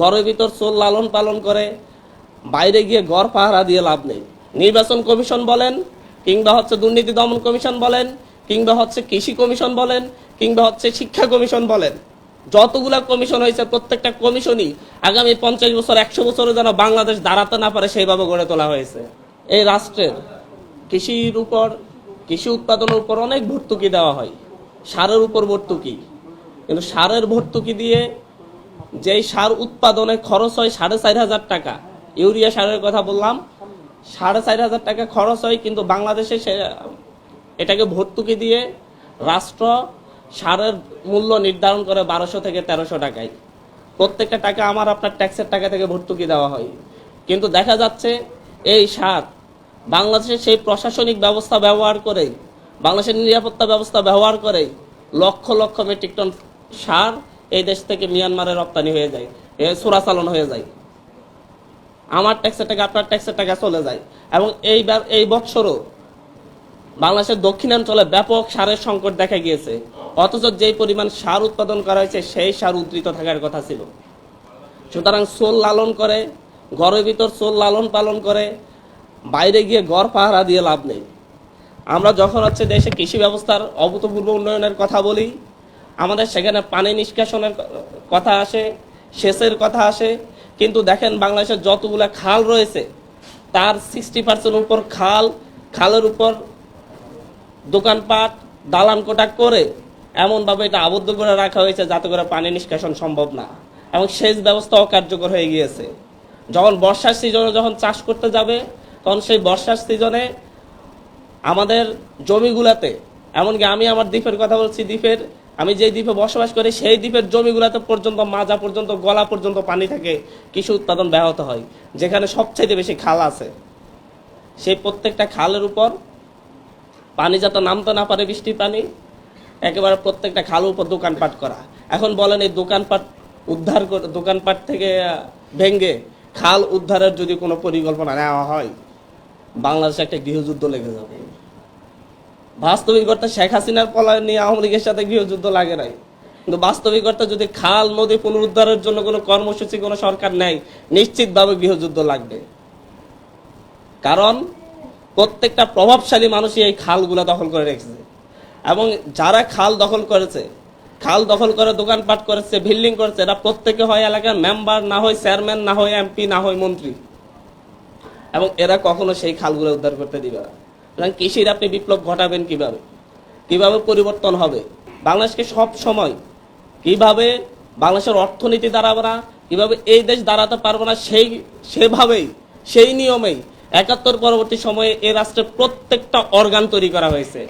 ঘরের ভিতর চোর লালন পালন করে, বাইরে গিয়ে ঘর পাহারা দিয়ে লাভ নেই। নির্বাচন কমিশন বলেন, কিংবা হচ্ছে দুর্নীতি দমন কমিশন বলেন, কিংবা হচ্ছে কৃষি কমিশন বলেন, কিংবা হচ্ছে শিক্ষা কমিশন বলেন। যতগুলা কমিশন হয়েছে, প্রত্যেকটা কমিশনই আগামী পঞ্চাশ বছর, একশো বছরে যেন বাংলাদেশ দাঁড়াতে না পারে, সেইভাবে গড়ে তোলা হয়েছে। এই রাষ্ট্রের কৃষির উপর, কৃষি উৎপাদনের উপর অনেক ভর্তুকি দেওয়া হয়। সারের উপর ভর্তুকি। কিন্তু সারের ভর্তুকি দিয়ে যেই সার উৎপাদনে খরচ হয় সাড়ে চার হাজার টাকা। ইউরিয়া সারের কথা বললাম। সাড়ে চার হাজার টাকা খরচ হয়, কিন্তু বাংলাদেশে সে, এটাকে ভর্তুকি দিয়ে রাষ্ট্র সারের মূল্য নির্ধারণ করে বারোশো থেকে তেরোশো টাকায়। প্রত্যেকটা টাকা আমার আপনার ট্যাক্সের টাকা থেকে ভর্তুকি দেওয়া হয়। কিন্তু দেখা যাচ্ছে এই সার বাংলাদেশের সেই প্রশাসনিক ব্যবস্থা ব্যবহার করে বাংলাদেশের নিরাপত্তা ব্যবস্থা ব্যবহার করে লক্ষ লক্ষ মেট্রিক টন সার এই দেশ থেকে মিয়ানমারে রপ্তানি হয়ে যায় চোরাচালন হয়ে যায়। আমার ট্যাক্সের টাকা, আপনার ট্যাক্সের টাকা চলে যায়। এবং এই এই বছরও বাংলাদেশের দক্ষিণাঞ্চলে ব্যাপক সারের সংকট দেখা গিয়েছে। অথচ যেই পরিমাণ সার উৎপাদন করা হয়েছে, সেই সার উদ্ধৃত থাকার কথা ছিল। সুতরাং সোল লালন করে, ঘরের ভিতর সোল লালন পালন করে, বাইরে গিয়ে গড় পাহারা দিয়ে লাভ নেই। আমরা যখন হচ্ছে দেশে কৃষি ব্যবস্থার অভূতপূর্ব উন্নয়নের কথা বলি আমাদের সেখানে পানি নিষ্কাশনের কথা আসে, সেচের কথা আসে। কিন্তু দেখেন বাংলাদেশের যতগুলা খাল রয়েছে, তার সিক্সটি পার্সেন্ট উপর খাল, খালের উপর দোকানপাট দালান কোটা করে এমনভাবে এটা আবদ্ধ করে রাখা হয়েছে যাতে করে পানি নিষ্কাশন সম্ভব না। এবং সেচ ব্যবস্থা অকার্যকর হয়ে গিয়েছে। যখন বর্ষার সিজনে যখন চাষ করতে যাবে, তখন সেই বর্ষার সিজনে আমাদের জমিগুলাতে, এমনকি আমি আমার দ্বীপের কথা বলছি, দ্বীপের আমি যেই দ্বীপে বসবাস করি, সেই দ্বীপের জমিগুলাতে পর্যন্ত, মাজা পর্যন্ত, গলা পর্যন্ত পানি থাকে, কৃষি উৎপাদন ব্যাহত হয়, যেখানে সবচাইতে বেশি খাল আছে। সেই প্রত্যেকটা খালের উপর পানি যাতে নামতে না পারে বৃষ্টির পানি, একেবারে প্রত্যেকটা খালের উপর দোকানপাট করা। এখন বলেন এই দোকানপাট উদ্ধার দোকানপাট থেকে ভেঙ্গে খাল উদ্ধারের যদি কোনো পরিকল্পনা নেওয়া হয়, বাংলাদেশে একটা গৃহযুদ্ধ লেগে যাবে। বাস্তবিক অর্থে শেখ হাসিনার পলায়ন নিয়ে আওয়ামী লীগের সাথে গৃহযুদ্ধ লাগে নাই। কিন্তু বাস্তবিক অর্থে যদি খাল নদী পুনরুদ্ধারের জন্য কোনো কর্মসূচি, কোনো সরকার নেয়, নিশ্চিতভাবে গৃহযুদ্ধ লাগবে। কারণ প্রত্যেকটা প্রভাবশালী মানুষই এই খালগুলো দখল করে রেখেছে। এবং যারা খাল দখল করেছে, খাল দখল করে দোকানপাট করেছে, বিল্ডিং করেছে, এরা প্রত্যেকে হয় এলাকার মেম্বার, না হয় চেয়ারম্যান, না হয় এমপি, না হয় মন্ত্রী। এবং এরা কখনো সেই খালগুলো উদ্ধার করতে দিবে না। সুতরাং কৃষির আপনি বিপ্লব ঘটাবেন কীভাবে? কীভাবে পরিবর্তন হবে? বাংলাদেশকে সব সময় কীভাবে বাংলাদেশের অর্থনীতি দাঁড়াবে না, কীভাবে এই দেশ দাঁড়াতে পারবে না, সেই, সেভাবেই, সেই নিয়মেই একাত্তর পরবর্তী সময়ে এ রাষ্ট্রের প্রত্যেকটা অর্গান তৈরি করা হয়েছে।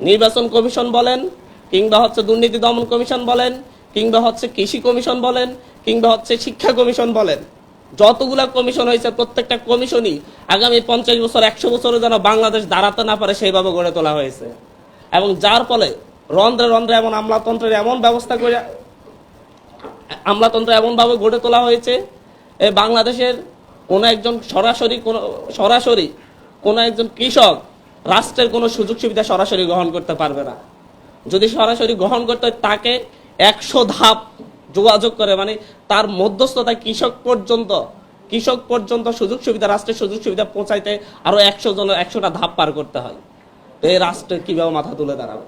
নির্বাচন কমিশন বলেন, কিংবা হচ্ছে দুর্নীতি দমন কমিশন বলেন, কিংবা হচ্ছে কৃষি কমিশন বলেন, কিংবা হচ্ছে শিক্ষা কমিশন বলেন। যতগুলা কমিশন হয়েছে, প্রত্যেকটা কমিশনই আগামী পঞ্চাশ বছর, একশো বছরে যেন বাংলাদেশ দাঁড়াতে না পারে, সেইভাবে গড়ে তোলা হয়েছে। এবং যার ফলে রন্ধ্রে রন্ধ্রে এমন আমলাতন্ত্রের এমন ব্যবস্থা করে, আমলাতন্ত্র এমনভাবে গড়ে তোলা হয়েছে বাংলাদেশের কোনো একজন সরাসরি কোনো সরাসরি কোনো একজন কৃষক রাষ্ট্রের কোনো সুযোগ সুবিধা সরাসরি গ্রহণ করতে পারবে না। যদি সরাসরি গ্রহণ করতে হয়, তাকে একশো ধাপ যোগাযোগ করে মানে তার মধ্যস্থতা কৃষক পর্যন্ত কৃষক পর্যন্ত সুযোগ সুবিধা, রাষ্ট্রের সুযোগ সুবিধা পৌঁছাইতে আরও একশো জনের একশোটা ধাপ পার করতে হয়। তো এই রাষ্ট্রের কীভাবে মাথা তুলে দাঁড়াবে?